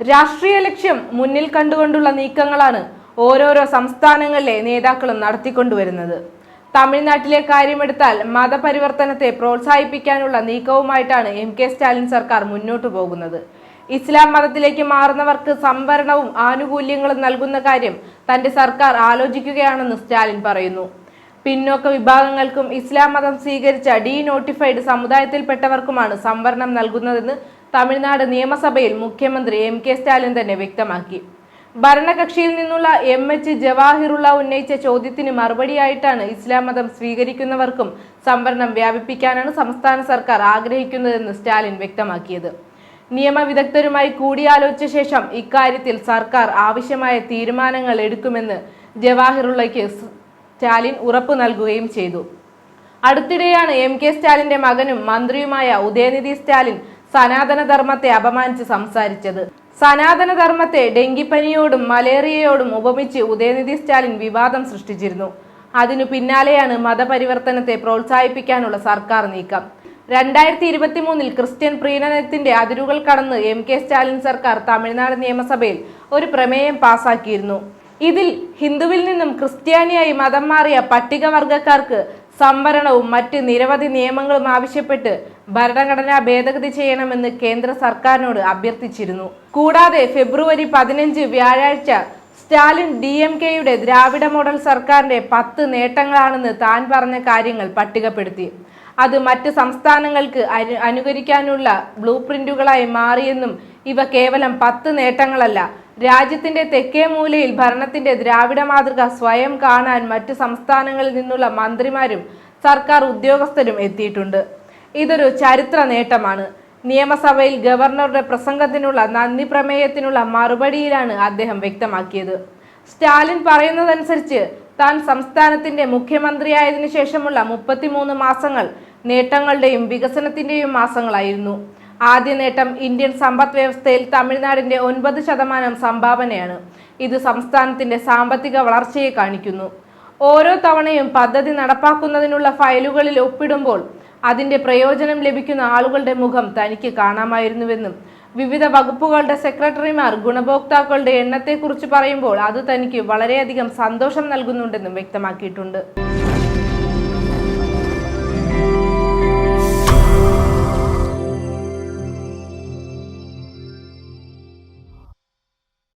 രാഷ്ട്രീയ ലക്ഷ്യം മുന്നിൽ കണ്ടുകൊണ്ടുള്ള നീക്കങ്ങളാണ് ഓരോരോ സംസ്ഥാനങ്ങളിലെ നേതാക്കളും നടത്തിക്കൊണ്ടുവരുന്നത്. തമിഴ്നാട്ടിലെ കാര്യമെടുത്താൽ മതപരിവർത്തനത്തെ പ്രോത്സാഹിപ്പിക്കാനുള്ള നീക്കവുമായിട്ടാണ് എം കെ സ്റ്റാലിൻ സർക്കാർ മുന്നോട്ടു പോകുന്നത്. ഇസ്ലാം മതത്തിലേക്ക് മാറുന്നവർക്ക് സംവരണവും ആനുകൂല്യങ്ങളും നൽകുന്ന കാര്യം തന്റെ സർക്കാർ ആലോചിക്കുകയാണെന്ന് സ്റ്റാലിൻ പറയുന്നു. പിന്നോക്ക വിഭാഗങ്ങൾക്കും ഇസ്ലാം മതം സ്വീകരിച്ച ഡീ നോട്ടിഫൈഡ് സമുദായത്തിൽപ്പെട്ടവർക്കുമാണ് സംവരണം നൽകുന്നതെന്ന് തമിഴ്നാട് നിയമസഭയിൽ മുഖ്യമന്ത്രി എം കെ സ്റ്റാലിൻ തന്നെ വ്യക്തമാക്കി. ഭരണകക്ഷിയിൽ നിന്നുള്ള എം എച്ച് ജവാഹിറുള്ള ഉന്നയിച്ച ചോദ്യത്തിന് മറുപടിയായിട്ടാണ് ഇസ്ലാം മതം സ്വീകരിക്കുന്നവർക്കും സംവരണം വ്യാപിപ്പിക്കാനാണ് സംസ്ഥാന സർക്കാർ ആഗ്രഹിക്കുന്നതെന്ന് സ്റ്റാലിൻ വ്യക്തമാക്കിയത്. നിയമവിദഗ്ധരുമായി കൂടിയാലോചിച്ച ശേഷം ഇക്കാര്യത്തിൽ സർക്കാർ ആവശ്യമായ തീരുമാനങ്ങൾ എടുക്കുമെന്ന് ജവാഹിറുള്ളയ്ക്ക് സ്റ്റാലിൻ ഉറപ്പു നൽകുകയും ചെയ്തു. അടുത്തിടെയാണ് എം കെ സ്റ്റാലിന്റെ മകനും മന്ത്രിയുമായ ഉദയനിധി സ്റ്റാലിൻ സനാതന ധർമ്മത്തെ അപമാനിച്ച് സംസാരിച്ചത്. സനാതനധർമ്മത്തെ ഡെങ്കിപ്പനിയോടും മലേറിയയോടും ഉപമിച്ച് ഉദയനിധി സ്റ്റാലിൻ വിവാദം സൃഷ്ടിച്ചിരുന്നു. അതിനു പിന്നാലെയാണ് മതപരിവർത്തനത്തെ പ്രോത്സാഹിപ്പിക്കാനുള്ള സർക്കാർ നീക്കം. രണ്ടായിരത്തി ഇരുപത്തി മൂന്നിൽ ക്രിസ്ത്യൻ പ്രീണനത്തിന്റെ അതിരുകൾ കടന്ന് എം കെ സ്റ്റാലിൻ സർക്കാർ തമിഴ്നാട് നിയമസഭയിൽ ഒരു പ്രമേയം പാസാക്കിയിരുന്നു. ഇതിൽ ഹിന്ദുവിൽ നിന്നും ക്രിസ്ത്യാനിയായി മതം മാറിയ പട്ടികവർഗക്കാർക്ക് സംവരണവും മറ്റ് നിരവധി നിയമങ്ങളും ആവശ്യപ്പെട്ട് ഭരണഘടന ഭേദഗതി ചെയ്യണമെന്ന് കേന്ദ്ര സർക്കാരിനോട് അഭ്യർത്ഥിച്ചിരുന്നു. കൂടാതെ ഫെബ്രുവരി പതിനഞ്ച് വ്യാഴാഴ്ച സ്റ്റാലിൻ ഡി എം കെയുടെ ദ്രാവിഡ മോഡൽ സർക്കാരിന്റെ പത്ത് നേട്ടങ്ങളാണെന്ന് താൻ പറഞ്ഞ കാര്യങ്ങൾ പട്ടികപ്പെടുത്തി. അത് മറ്റ് സംസ്ഥാനങ്ങൾക്ക് അനു അനുകരിക്കാനുള്ള ബ്ലൂ പ്രിന്റുകളായി മാറിയെന്നും ഇവ കേവലം പത്ത് നേട്ടങ്ങളല്ല. രാജ്യത്തിന്റെ തെക്കേ മൂലയിൽ ഭരണത്തിന്റെ ദ്രാവിഡ മാതൃക സ്വയം കാണാൻ മറ്റു സംസ്ഥാനങ്ങളിൽ നിന്നുള്ള മന്ത്രിമാരും സർക്കാർ ഉദ്യോഗസ്ഥരും എത്തിയിട്ടുണ്ട്. ഇതൊരു ചരിത്ര നേട്ടമാണ്. നിയമസഭയിൽ ഗവർണറുടെ പ്രസംഗത്തിനുള്ള നന്ദി പ്രമേയത്തിനുള്ള മറുപടിയിലാണ് അദ്ദേഹം വ്യക്തമാക്കിയത്. സ്റ്റാലിൻ പറയുന്നതനുസരിച്ച് താൻ സംസ്ഥാനത്തിന്റെ മുഖ്യമന്ത്രിയായതിനു ശേഷമുള്ള മുപ്പത്തിമൂന്ന് മാസങ്ങൾ നേട്ടങ്ങളുടെയും വികസനത്തിന്റെയും മാസങ്ങളായിരുന്നു. ആദ്യ നേട്ടം ഇന്ത്യൻ സമ്പദ് വ്യവസ്ഥയിൽ തമിഴ്നാടിന്റെ ഒൻപത് ശതമാനം സംഭാവനയാണ്. ഇത് സംസ്ഥാനത്തിന്റെ സാമ്പത്തിക വളർച്ചയെ കാണിക്കുന്നു. ഓരോ തവണയും പദ്ധതി നടപ്പാക്കുന്നതിനുള്ള ഫയലുകളിൽ ഒപ്പിടുമ്പോൾ അതിന്റെ പ്രയോജനം ലഭിക്കുന്ന ആളുകളുടെ മുഖം തനിക്ക് കാണാമായിരുന്നുവെന്നും വിവിധ വകുപ്പുകളുടെ സെക്രട്ടറിമാർ ഗുണഭോക്താക്കളുടെ എണ്ണത്തെക്കുറിച്ച് പറയുമ്പോൾ അത് തനിക്ക് വളരെയധികം സന്തോഷം നൽകുന്നുണ്ടെന്നും വ്യക്തമാക്കിയിട്ടുണ്ട്.